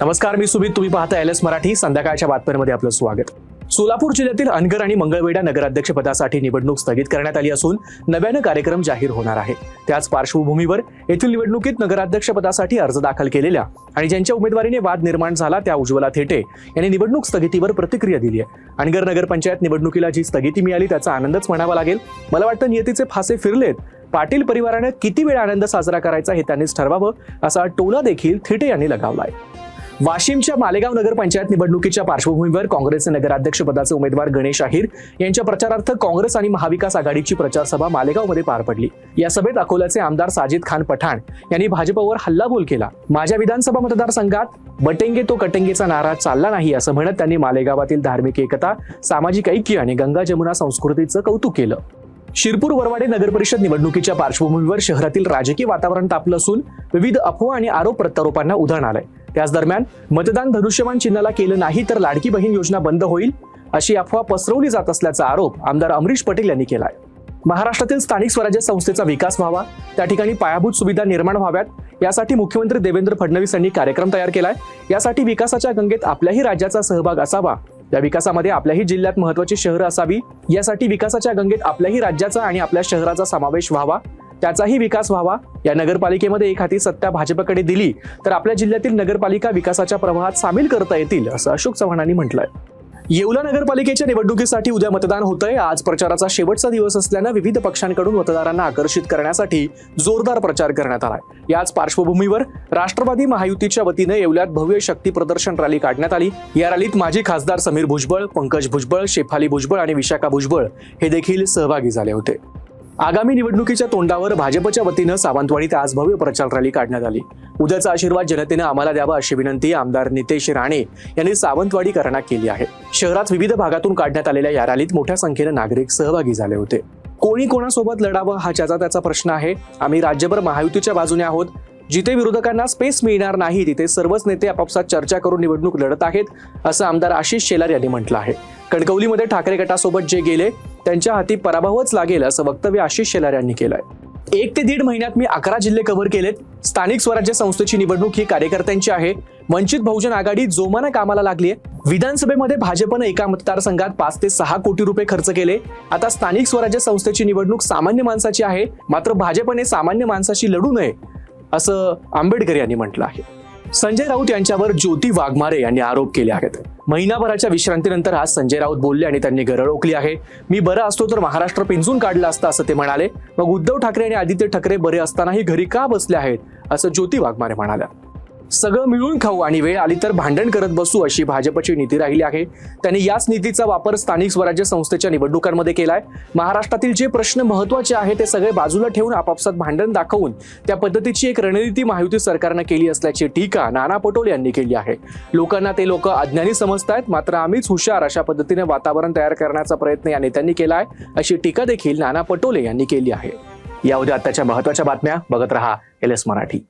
नमस्कार मी सुमित. तुम्ही पाहता एल एस मराठी. संध्याकाळच्या बातम्यांमध्ये आपलं स्वागत. सोलापूर जिल्ह्यातील अनगर आणि मंगळवेढा नगराध्यक्षपदासाठी निवडणूक स्थगित करण्यात आली असून नव्यानं कार्यक्रम जाहीर होणार आहे. त्याच पार्श्वभूमीवर येथील निवडणुकीत नगराध्यक्षपदासाठी अर्ज दाखल केलेल्या आणि ज्यांच्या उमेदवारीने वाद निर्माण झाला त्या उज्ज्वला थेटे यांनी निवडणूक स्थगितीवर प्रतिक्रिया दिली आहे. अनगर नगरपंचायत निवडणुकीला जी स्थगिती मिळाली त्याचा आनंदच म्हणावा लागेल. मला वाटतं नियतीचे फासे फिरलेत. पाटील परिवाराने किती वेळ आनंद साजरा करायचा हे त्यांनीच ठरवावं असा टोला देखील थिटे यांनी लगावलाय. वाशिमच्या मालेगाव नगरपंचायत निवडणुकीच्या पार्श्वभूमीवर काँग्रेसचे नगराध्यक्ष पदाचे उमेदवार गणेश अहिर यांच्या प्रचारार्थ काँग्रेस आणि महाविकास आघाडीची प्रचार सभा मालेगावमध्ये पार पडली. या सभेत अकोल्याचे आमदार साजिद खान पठाण यांनी भाजपवर हल्लाबोल केला. माझ्या विधानसभा मतदारसंघात बटेंगे तो कटेंगेचा नारा चालला नाही असं म्हणत त्यांनी मालेगावातील धार्मिक एकता सामाजिक ऐक्य आणि गंगा जमुना संस्कृतीचं कौतुक केलं. शिरपूर वरवाडे नगरपरिषद निवडणुकीच्या पार्श्वभूमीवर शहरातील राजकीय वातावरण तापलं असून विविध अफवा आणि आरोप प्रत्यारोपांना उधाण आलंय. त्याच दरम्यान मतदान धनुष्यमान चिन्हाला केलं नाही तर लाडकी बहीण योजना बंद होईल अशी अफवा पसरवली जात असल्याचा आरोप आमदार अमरीश पटेल यांनी केला आहे महाराष्ट्रातील स्थानिक स्वराज्य संस्थेचा विकास व्हावा त्या ठिकाणी पायाभूत सुविधा निर्माण व्हाव्यात यासाठी मुख्यमंत्री देवेंद्र फडणवीस यांनी कार्यक्रम तयार केलाय. यासाठी विकासाच्या गंगेत आपल्याही राज्याचा सहभाग असावा. या विकासामध्ये आपल्याही जिल्ह्यात महत्वाची शहरं असावी. यासाठी विकासाच्या गंगेत आपल्याही राज्याचा आणि आपल्या शहराचा समावेश व्हावा. त्याचाही विकास व्हावा. या नगरपालिकेमध्ये एक हाती सत्ता भाजपकडे दिली तर आपल्या जिल्ह्यातील नगरपालिका विकासाच्या प्रवाहात सामील करता येतील असं अशोक चव्हाणांनी म्हटलंय. येवला नगरपालिकेच्या निवडणुकीसाठी उद्या मतदान होतंय. आज प्रचाराचा शेवटचा दिवस असल्यानं विविध पक्षांकडून मतदारांना आकर्षित करण्यासाठी जोरदार प्रचार करण्यात आलाय. याच पार्श्वभूमीवर राष्ट्रवादी महायुतीच्या वतीनं येवल्यात भव्य शक्ती प्रदर्शन रॅली काढण्यात आली. या रॅलीत माजी खासदार समीर भुजबळ पंकज भुजबळ शेफाली भुजबळ आणि विशाखा भुजबळ हे देखील सहभागी झाले होते. आगामी निवडणुकीच्या तोंडावर भाजपच्या वतीनं सावंतवाडीत आज भव्य प्रचार रॅली काढण्यात आली. उद्याचा आशीर्वाद जनतेनं आम्हाला द्यावा अशी विनंती आमदार नितेश राणे यांनी सावंतवाडीकरांना केली आहे. शहरात विविध भागातून काढण्यात आलेल्या या रॅलीत मोठ्या संख्येनं नागरिक सहभागी झाले होते. कोणी कोणासोबत लढावं हा ज्याचा त्याचा प्रश्न आहे. आम्ही राज्यभर महायुतीच्या बाजूने आहोत. जिथे विरोधकांना स्पेस मिळणार नाही तिथे सर्वच नेते आपापसात चर्चा करून निवडणूक लढत आहेत असं आमदार आशिष शेलार यांनी म्हटलं आहे. कणकवलीमध्ये ठाकरे गटासोबत जे गेले त्यांच्या हाती पराभवच लागेल असं वक्तव्य आशिष शेलार यांनी केलंय. एक ते दीड महिन्यात मी अकरा जिल्हे कव्हर केलेत. स्थानिक स्वराज्य संस्थेची निवडणूक ही कार्यकर्त्यांची आहे. वंचित बहुजन आघाडी जोमानं कामाला लागली आहे विधानसभेमध्ये भाजपनं एका मतदारसंघात पाच ते सहा कोटी रुपये खर्च केले. आता स्थानिक स्वराज्य संस्थेची निवडणूक सामान्य माणसाची आहे. मात्र भाजपने सामान्य माणसाशी लढू नये असं आंबेडकर यांनी म्हटलं आहे. संजय राऊत यांच्यावर ज्योती वाघमारे यांनी आरोप केले आहेत. महिनाभराच्या विश्रांतीनंतर आज संजय राऊत बोलले आणि त्यांनी गरळ ओकली आहे. मी बरं असतो तर महाराष्ट्र पिंजून काढलं असतं असं ते म्हणाले. मग उद्धव ठाकरे आणि आदित्य ठाकरे बरे असतानाही घरी का बसले आहेत असं ज्योती वाघमारे म्हणाल्या. सगळं मिळून खाऊ आणि वेळ आली तर भांडण करत बसू अशी भाजपची नीती राहिली आहे. त्यांनी याच नीतीचा वापर स्थानिक स्वराज्य संस्थेच्या निवडणुकांमध्ये केलाय. महाराष्ट्रातील जे प्रश्न महत्त्वाचे आहेत ते सगळे बाजूला ठेवून आपापसात भांडण दाखवून त्या पद्धतीची एक रणनीती महायुती सरकारनं केली असल्याची टीका नाना पटोले यांनी केली आहे. लोकांना ते लोक अज्ञानी समजतायत मात्र आम्हीच हुशार अशा पद्धतीने वातावरण तयार करण्याचा प्रयत्न या नेत्यांनी केलाय अशी टीका देखील नाना पटोले यांनी केली आहे. या उद्या आताच्या महत्त्वाच्या बातम्या बघत रहा एल एस मराठी.